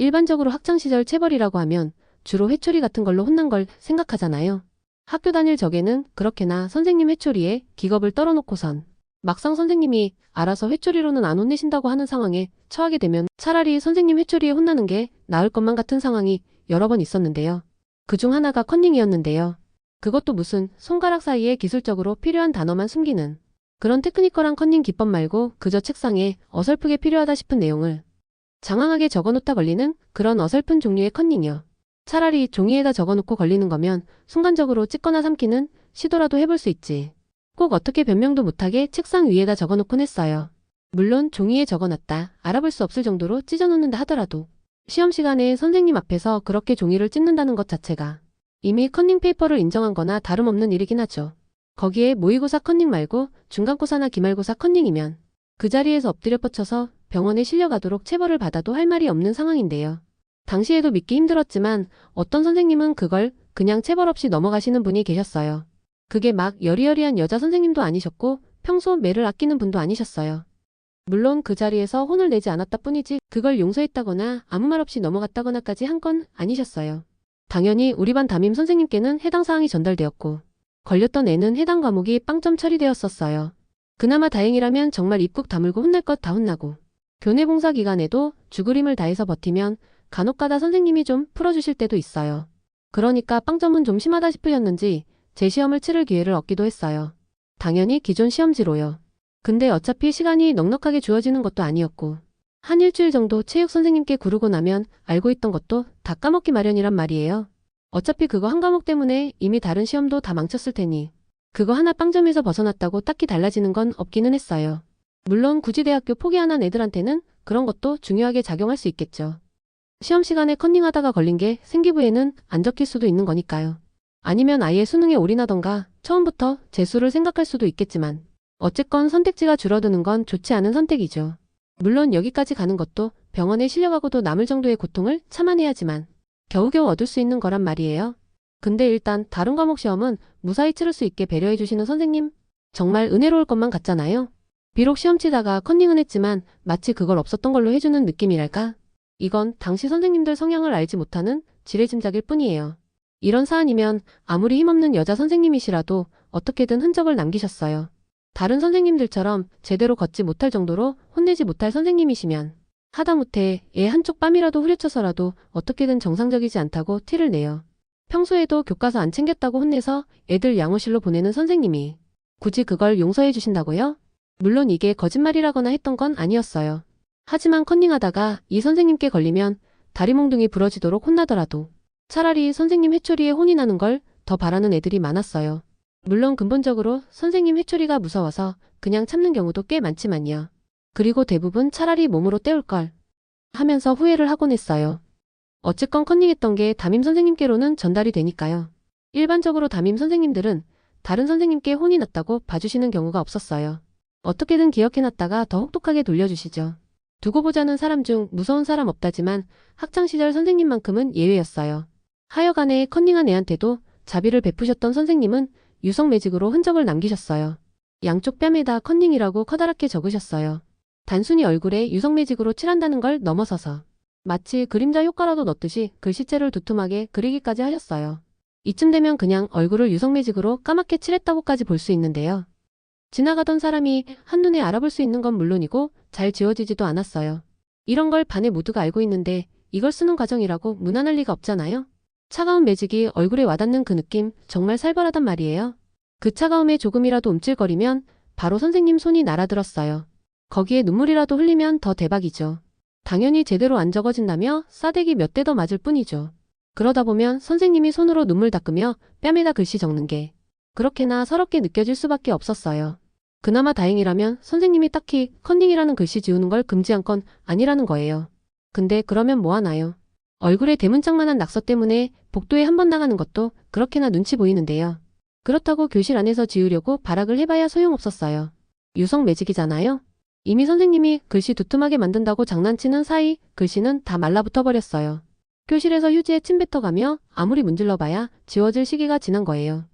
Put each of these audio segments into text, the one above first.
일반적으로 학창시절 체벌이라고 하면 주로 회초리 같은 걸로 혼난 걸 생각하잖아요. 학교 다닐 적에는 그렇게나 선생님 회초리에 기겁을 떨어놓고선 막상 선생님이 알아서 회초리로는 안 혼내신다고 하는 상황에 처하게 되면 차라리 선생님 회초리에 혼나는 게 나을 것만 같은 상황이 여러 번 있었는데요. 그 중 하나가 컨닝이었는데요. 그것도 무슨 손가락 사이에 기술적으로 필요한 단어만 숨기는 그런 테크니컬한 컨닝 기법 말고 그저 책상에 어설프게 필요하다 싶은 내용을 장황하게 적어놓다 걸리는 그런 어설픈 종류의 컨닝이요. 차라리 종이에다 적어놓고 걸리는 거면 순간적으로 찍거나 삼키는 시도라도 해볼 수 있지. 꼭 어떻게 변명도 못하게 책상 위에다 적어놓곤 했어요. 물론 종이에 적어놨다 알아볼 수 없을 정도로 찢어놓는다 하더라도 시험 시간에 선생님 앞에서 그렇게 종이를 찢는다는 것 자체가 이미 컨닝 페이퍼를 인정한 거나 다름없는 일이긴 하죠. 거기에 모의고사 컨닝 말고 중간고사나 기말고사 컨닝이면 그 자리에서 엎드려 뻗쳐서 병원에 실려가도록 체벌을 받아도 할 말이 없는 상황인데요. 당시에도 믿기 힘들었지만 어떤 선생님은 그걸 그냥 체벌 없이 넘어가시는 분이 계셨어요. 그게 막 여리여리한 여자 선생님도 아니셨고 평소 매를 아끼는 분도 아니셨어요. 물론 그 자리에서 혼을 내지 않았다 뿐이지 그걸 용서했다거나 아무 말 없이 넘어갔다거나까지 한 건 아니셨어요. 당연히 우리 반 담임 선생님께는 해당 사항이 전달되었고 걸렸던 애는 해당 과목이 빵점 처리되었었어요. 그나마 다행이라면 정말 입국 다물고 혼날 것 다 혼나고 교내 봉사 기간에도 죽으림을 다해서 버티면 간혹가다 선생님이 좀 풀어주실 때도 있어요. 그러니까 빵점은 좀 심하다 싶으셨는지 재시험을 치를 기회를 얻기도 했어요. 당연히 기존 시험지로요. 근데 어차피 시간이 넉넉하게 주어지는 것도 아니었고 한 일주일 정도 체육 선생님께 구르고 나면 알고 있던 것도 다 까먹기 마련이란 말이에요. 어차피 그거 한 과목 때문에 이미 다른 시험도 다 망쳤을 테니 그거 하나 빵점에서 벗어났다고 딱히 달라지는 건 없기는 했어요. 물론 굳이 대학교 포기 안한 애들한테는 그런 것도 중요하게 작용할 수 있겠죠. 시험 시간에 컨닝하다가 걸린 게 생기부에는 안 적힐 수도 있는 거니까요. 아니면 아예 수능에 올인하던가 처음부터 재수를 생각할 수도 있겠지만 어쨌건 선택지가 줄어드는 건 좋지 않은 선택이죠. 물론 여기까지 가는 것도 병원에 실려가고도 남을 정도의 고통을 참아내야지만 겨우겨우 얻을 수 있는 거란 말이에요. 근데 일단 다른 과목 시험은 무사히 치를 수 있게 배려해 주시는 선생님 정말 은혜로울 것만 같잖아요. 비록 시험 치다가 컨닝은 했지만 마치 그걸 없었던 걸로 해주는 느낌이랄까? 이건 당시 선생님들 성향을 알지 못하는 지레짐작일 뿐이에요. 이런 사안이면 아무리 힘없는 여자 선생님이시라도 어떻게든 흔적을 남기셨어요. 다른 선생님들처럼 제대로 걷지 못할 정도로 혼내지 못할 선생님이시면 하다못해 애 한쪽 뺨이라도 후려쳐서라도 어떻게든 정상적이지 않다고 티를 내요. 평소에도 교과서 안 챙겼다고 혼내서 애들 양호실로 보내는 선생님이 굳이 그걸 용서해 주신다고요? 물론 이게 거짓말이라거나 했던 건 아니었어요. 하지만 컨닝하다가 이 선생님께 걸리면 다리 몽둥이 부러지도록 혼나더라도 차라리 선생님 회초리에 혼이 나는 걸 더 바라는 애들이 많았어요. 물론 근본적으로 선생님 회초리가 무서워서 그냥 참는 경우도 꽤 많지만요. 그리고 대부분 차라리 몸으로 때울 걸 하면서 후회를 하곤 했어요. 어쨌건 컨닝했던 게 담임 선생님께로는 전달이 되니까요. 일반적으로 담임 선생님들은 다른 선생님께 혼이 났다고 봐주시는 경우가 없었어요. 어떻게든 기억해놨다가 더 혹독하게 돌려주시죠. 두고 보자는 사람 중 무서운 사람 없다지만 학창시절 선생님만큼은 예외였어요. 하여간에 컨닝한 애한테도 자비를 베푸셨던 선생님은 유성 매직으로 흔적을 남기셨어요. 양쪽 뺨에다 컨닝이라고 커다랗게 적으셨어요. 단순히 얼굴에 유성 매직으로 칠한다는 걸 넘어서서 마치 그림자 효과라도 넣듯이 글씨체를 두툼하게 그리기까지 하셨어요. 이쯤 되면 그냥 얼굴을 유성 매직으로 까맣게 칠했다고까지 볼 수 있는데요. 지나가던 사람이 한눈에 알아볼 수 있는 건 물론이고 잘 지워지지도 않았어요. 이런 걸 반에 모두가 알고 있는데 이걸 쓰는 과정이라고 무난할 리가 없잖아요. 차가운 매직이 얼굴에 와닿는 그 느낌 정말 살벌하단 말이에요. 그 차가움에 조금이라도 움찔거리면 바로 선생님 손이 날아들었어요. 거기에 눈물이라도 흘리면 더 대박이죠. 당연히 제대로 안 적어진다며 싸대기 몇 대 더 맞을 뿐이죠. 그러다 보면 선생님이 손으로 눈물 닦으며 뺨에다 글씨 적는 게 그렇게나 서럽게 느껴질 수밖에 없었어요. 그나마 다행이라면 선생님이 딱히 컨닝이라는 글씨 지우는 걸 금지한 건 아니라는 거예요. 근데 그러면 뭐 하나요? 얼굴에 대문짝만한 낙서 때문에 복도에 한 번 나가는 것도 그렇게나 눈치 보이는데요. 그렇다고 교실 안에서 지우려고 발악을 해봐야 소용없었어요. 유성 매직이잖아요. 이미 선생님이 글씨 두툼하게 만든다고 장난치는 사이 글씨는 다 말라붙어 버렸어요. 교실에서 휴지에 침 뱉어가며 아무리 문질러봐야 지워질 시기가 지난 거예요.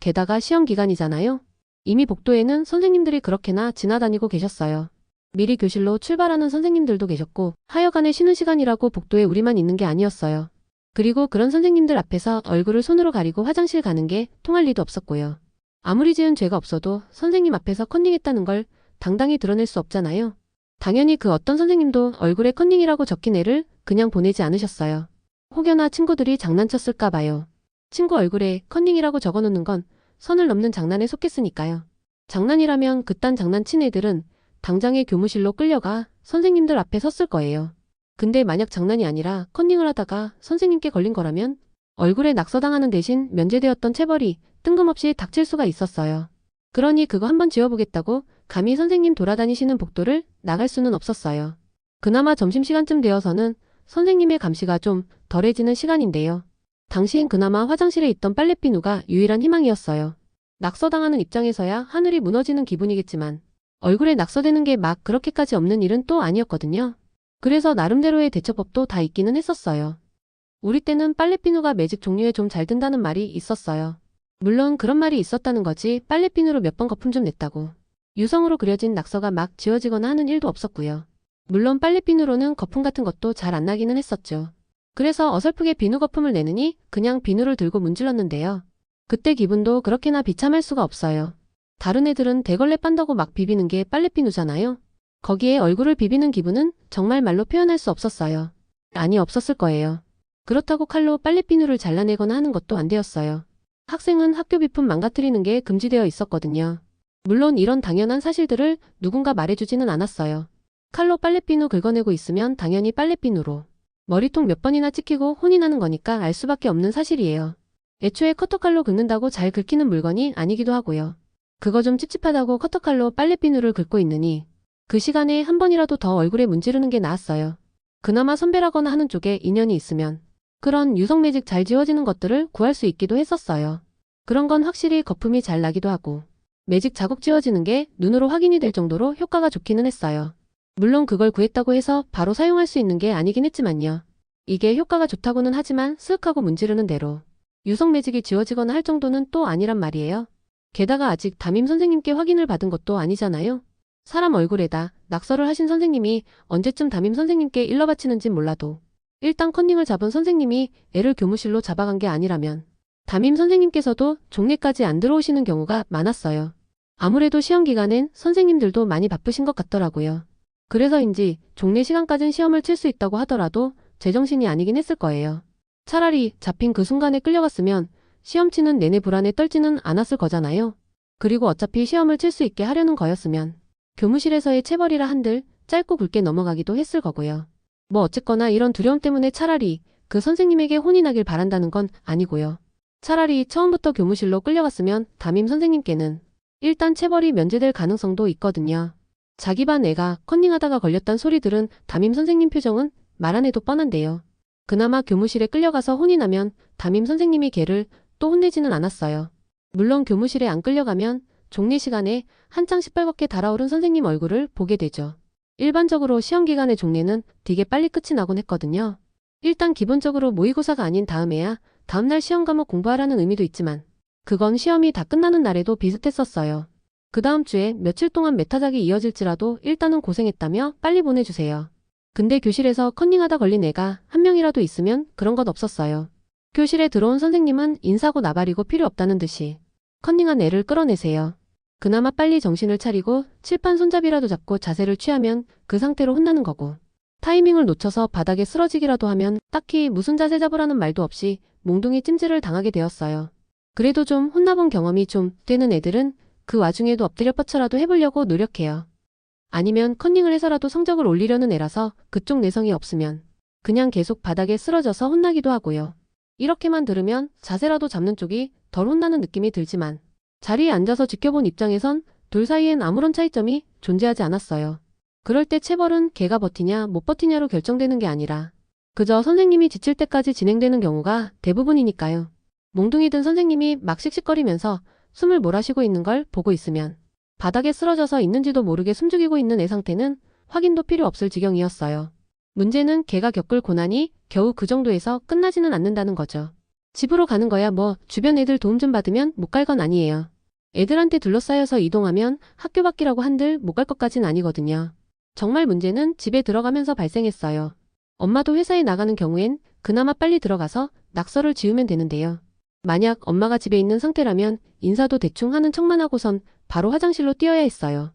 게다가 시험 기간이잖아요. 이미 복도에는 선생님들이 그렇게나 지나다니고 계셨어요. 미리 교실로 출발하는 선생님들도 계셨고 하여간에 쉬는 시간이라고 복도에 우리만 있는 게 아니었어요. 그리고 그런 선생님들 앞에서 얼굴을 손으로 가리고 화장실 가는 게 통할 리도 없었고요. 아무리 지은 죄가 없어도 선생님 앞에서 컨닝했다는 걸 당당히 드러낼 수 없잖아요. 당연히 그 어떤 선생님도 얼굴에 컨닝이라고 적힌 애를 그냥 보내지 않으셨어요. 혹여나 친구들이 장난쳤을까 봐요. 친구 얼굴에 컨닝이라고 적어놓는 건 선을 넘는 장난에 속했으니까요. 장난이라면 그딴 장난친 애들은 당장에 교무실로 끌려가 선생님들 앞에 섰을 거예요. 근데 만약 장난이 아니라 컨닝을 하다가 선생님께 걸린 거라면 얼굴에 낙서당하는 대신 면제되었던 체벌이 뜬금없이 닥칠 수가 있었어요. 그러니 그거 한번 지워보겠다고 감히 선생님 돌아다니시는 복도를 나갈 수는 없었어요. 그나마 점심시간쯤 되어서는 선생님의 감시가 좀 덜해지는 시간인데요. 당시엔 그나마 화장실에 있던 빨래비누가 유일한 희망이었어요. 낙서당하는 입장에서야 하늘이 무너지는 기분이겠지만 얼굴에 낙서되는 게 막 그렇게까지 없는 일은 또 아니었거든요. 그래서 나름대로의 대처법도 다 있기는 했었어요. 우리 때는 빨래비누가 매직 종류에 좀 잘 든다는 말이 있었어요. 물론 그런 말이 있었다는 거지 빨래비누로 몇 번 거품 좀 냈다고. 유성으로 그려진 낙서가 막 지워지거나 하는 일도 없었고요. 물론 빨래비누로는 거품 같은 것도 잘 안 나기는 했었죠. 그래서 어설프게 비누 거품을 내느니 그냥 비누를 들고 문질렀는데요. 그때 기분도 그렇게나 비참할 수가 없어요. 다른 애들은 대걸레 빤다고 막 비비는 게 빨래비누잖아요. 거기에 얼굴을 비비는 기분은 정말 말로 표현할 수 없었어요. 아니 없었을 거예요. 그렇다고 칼로 빨래비누를 잘라내거나 하는 것도 안 되었어요. 학생은 학교 비품 망가뜨리는 게 금지되어 있었거든요. 물론 이런 당연한 사실들을 누군가 말해주지는 않았어요. 칼로 빨래비누 긁어내고 있으면 당연히 빨래비누로. 머리통 몇 번이나 찍히고 혼이 나는 거니까 알 수밖에 없는 사실이에요. 애초에 커터칼로 긁는다고 잘 긁히는 물건이 아니기도 하고요. 그거 좀 찝찝하다고 커터칼로 빨래비누를 긁고 있느니 그 시간에 한 번이라도 더 얼굴에 문지르는 게 나았어요. 그나마 선배라거나 하는 쪽에 인연이 있으면 그런 유성 매직 잘 지워지는 것들을 구할 수 있기도 했었어요. 그런 건 확실히 거품이 잘 나기도 하고 매직 자국 지워지는 게 눈으로 확인이 될 정도로 효과가 좋기는 했어요. 물론 그걸 구했다고 해서 바로 사용할 수 있는 게 아니긴 했지만요. 이게 효과가 좋다고는 하지만 쓱 하고 문지르는 대로 유성 매직이 지워지거나 할 정도는 또 아니란 말이에요. 게다가 아직 담임 선생님께 확인을 받은 것도 아니잖아요. 사람 얼굴에다 낙서를 하신 선생님이 언제쯤 담임 선생님께 일러 바치는진 몰라도 일단 컨닝을 잡은 선생님이 애를 교무실로 잡아간 게 아니라면 담임 선생님께서도 종례까지 안 들어오시는 경우가 많았어요. 아무래도 시험 기간엔 선생님들도 많이 바쁘신 것 같더라고요. 그래서인지 종례 시간까진 시험을 칠 수 있다고 하더라도 제정신이 아니긴 했을 거예요. 차라리 잡힌 그 순간에 끌려갔으면 시험 치는 내내 불안에 떨지는 않았을 거잖아요. 그리고 어차피 시험을 칠 수 있게 하려는 거였으면 교무실에서의 체벌이라 한들 짧고 굵게 넘어가기도 했을 거고요. 뭐 어쨌거나 이런 두려움 때문에 차라리 그 선생님에게 혼이 나길 바란다는 건 아니고요. 차라리 처음부터 교무실로 끌려갔으면 담임 선생님께는 일단 체벌이 면제될 가능성도 있거든요. 자기 반 애가 컨닝하다가 걸렸단 소리 들은 담임 선생님 표정은 말 안 해도 뻔한데요. 그나마 교무실에 끌려가서 혼이 나면 담임 선생님이 걔를 또 혼내지는 않았어요. 물론 교무실에 안 끌려가면 종례 시간에 한창 시뻘겋게 달아오른 선생님 얼굴을 보게 되죠. 일반적으로 시험 기간의 종례는 되게 빨리 끝이 나곤 했거든요. 일단 기본적으로 모의고사가 아닌 다음에야 다음날 시험 과목 공부하라는 의미도 있지만 그건 시험이 다 끝나는 날에도 비슷했었어요. 그 다음 주에 며칠 동안 메타작이 이어질지라도 일단은 고생했다며 빨리 보내주세요. 근데 교실에서 컨닝하다 걸린 애가 한 명이라도 있으면 그런 것 없었어요. 교실에 들어온 선생님은 인사고 나발이고 필요 없다는 듯이 컨닝한 애를 끌어내세요. 그나마 빨리 정신을 차리고 칠판 손잡이라도 잡고 자세를 취하면 그 상태로 혼나는 거고 타이밍을 놓쳐서 바닥에 쓰러지기라도 하면 딱히 무슨 자세 잡으라는 말도 없이 몽둥이 찜질을 당하게 되었어요. 그래도 좀 혼나본 경험이 좀 되는 애들은 그 와중에도 엎드려 뻗쳐라도 해보려고 노력해요. 아니면 컨닝을 해서라도 성적을 올리려는 애라서 그쪽 내성이 없으면 그냥 계속 바닥에 쓰러져서 혼나기도 하고요. 이렇게만 들으면 자세라도 잡는 쪽이 덜 혼나는 느낌이 들지만 자리에 앉아서 지켜본 입장에선 둘 사이엔 아무런 차이점이 존재하지 않았어요. 그럴 때 체벌은 걔가 버티냐 못 버티냐로 결정되는 게 아니라 그저 선생님이 지칠 때까지 진행되는 경우가 대부분이니까요. 몽둥이 든 선생님이 막 씩씩거리면서 숨을 몰아쉬고 있는 걸 보고 있으면 바닥에 쓰러져서 있는지도 모르게 숨죽이고 있는 애 상태는 확인도 필요 없을 지경이었어요. 문제는 걔가 겪을 고난이 겨우 그 정도에서 끝나지는 않는다는 거죠. 집으로 가는 거야 뭐 주변 애들 도움 좀 받으면 못 갈 건 아니에요. 애들한테 둘러싸여서 이동하면 학교 밖이라고 한들 못 갈 것까진 아니거든요. 정말 문제는 집에 들어가면서 발생했어요. 엄마도 회사에 나가는 경우엔 그나마 빨리 들어가서 낙서를 지우면 되는데요. 만약 엄마가 집에 있는 상태라면 인사도 대충 하는 척만 하고선 바로 화장실로 뛰어야 했어요.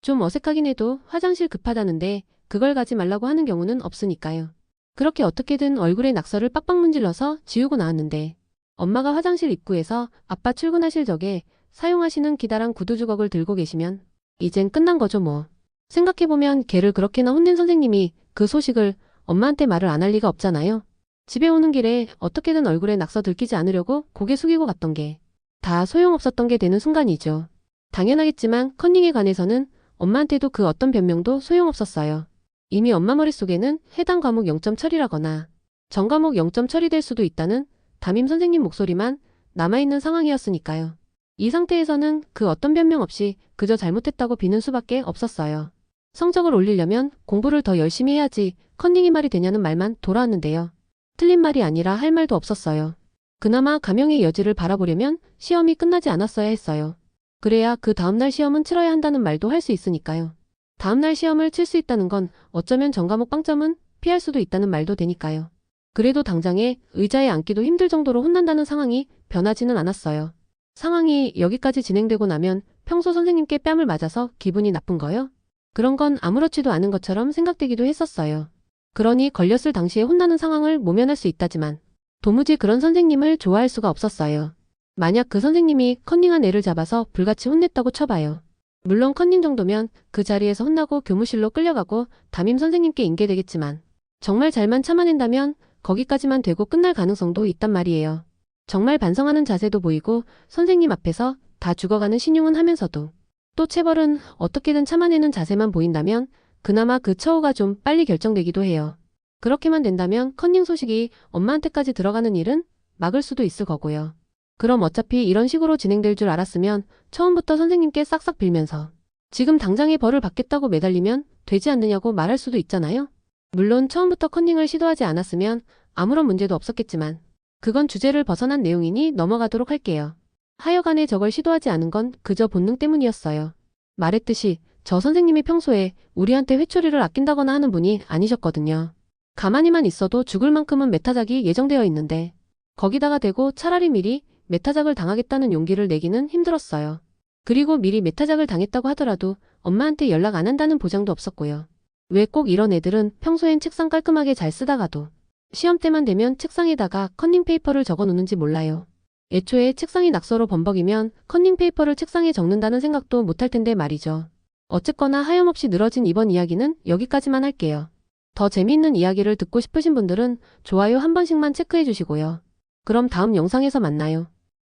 좀 어색하긴 해도 화장실 급하다는데 그걸 가지 말라고 하는 경우는 없으니까요. 그렇게 어떻게든 얼굴에 낙서를 빡빡 문질러서 지우고 나왔는데 엄마가 화장실 입구에서 아빠 출근하실 적에 사용하시는 기다란 구두 주걱을 들고 계시면 이젠 끝난 거죠 뭐. 생각해보면 걔를 그렇게나 혼낸 선생님이 그 소식을 엄마한테 말을 안 할 리가 없잖아요. 집에 오는 길에 어떻게든 얼굴에 낙서 들키지 않으려고 고개 숙이고 갔던 게 다 소용없었던 게 되는 순간이죠. 당연하겠지만 컨닝에 관해서는 엄마한테도 그 어떤 변명도 소용없었어요. 이미 엄마 머릿속에는 해당 과목 0점 처리라거나 전 과목 0점 처리될 수도 있다는 담임 선생님 목소리만 남아있는 상황이었으니까요. 이 상태에서는 그 어떤 변명 없이 그저 잘못했다고 비는 수밖에 없었어요. 성적을 올리려면 공부를 더 열심히 해야지 컨닝이 말이 되냐는 말만 돌아왔는데요. 틀린 말이 아니라 할 말도 없었어요. 그나마 감형의 여지를 바라보려면 시험이 끝나지 않았어야 했어요. 그래야 그 다음날 시험은 치러야 한다는 말도 할 수 있으니까요. 다음날 시험을 칠 수 있다는 건 어쩌면 전과목 빵점은 피할 수도 있다는 말도 되니까요. 그래도 당장에 의자에 앉기도 힘들 정도로 혼난다는 상황이 변하지는 않았어요. 상황이 여기까지 진행되고 나면 평소 선생님께 뺨을 맞아서 기분이 나쁜 거요? 그런 건 아무렇지도 않은 것처럼 생각되기도 했었어요. 그러니 걸렸을 당시에 혼나는 상황을 모면할 수 있다지만 도무지 그런 선생님을 좋아할 수가 없었어요. 만약 그 선생님이 컨닝한 애를 잡아서 불같이 혼냈다고 쳐봐요. 물론 컨닝 정도면 그 자리에서 혼나고 교무실로 끌려가고 담임 선생님께 인계되겠지만 정말 잘만 참아낸다면 거기까지만 되고 끝날 가능성도 있단 말이에요. 정말 반성하는 자세도 보이고 선생님 앞에서 다 죽어가는 신용은 하면서도 또 체벌은 어떻게든 참아내는 자세만 보인다면 그나마 그 처우가 좀 빨리 결정되기도 해요. 그렇게만 된다면 컨닝 소식이 엄마한테까지 들어가는 일은 막을 수도 있을 거고요. 그럼 어차피 이런 식으로 진행될 줄 알았으면 처음부터 선생님께 싹싹 빌면서 지금 당장의 벌을 받겠다고 매달리면 되지 않느냐고 말할 수도 있잖아요. 물론 처음부터 컨닝을 시도하지 않았으면 아무런 문제도 없었겠지만 그건 주제를 벗어난 내용이니 넘어가도록 할게요. 하여간에 저걸 시도하지 않은 건 그저 본능 때문이었어요. 말했듯이 저 선생님이 평소에 우리한테 회초리를 아낀다거나 하는 분이 아니셨거든요. 가만히만 있어도 죽을 만큼은 메타작이 예정되어 있는데 거기다가 대고 차라리 미리 메타작을 당하겠다는 용기를 내기는 힘들었어요. 그리고 미리 메타작을 당했다고 하더라도 엄마한테 연락 안 한다는 보장도 없었고요. 왜 꼭 이런 애들은 평소엔 책상 깔끔하게 잘 쓰다가도 시험 때만 되면 책상에다가 컨닝 페이퍼를 적어 놓는지 몰라요. 애초에 책상이 낙서로 범벅이면 컨닝 페이퍼를 책상에 적는다는 생각도 못할 텐데 말이죠. 어쨌거나 하염없이 늘어진 이번 이야기는 여기까지만 할게요. 더 재미있는 이야기를 듣고 싶으신 분들은 좋아요 한 번씩만 체크해 주시고요. 그럼 다음 영상에서 만나요.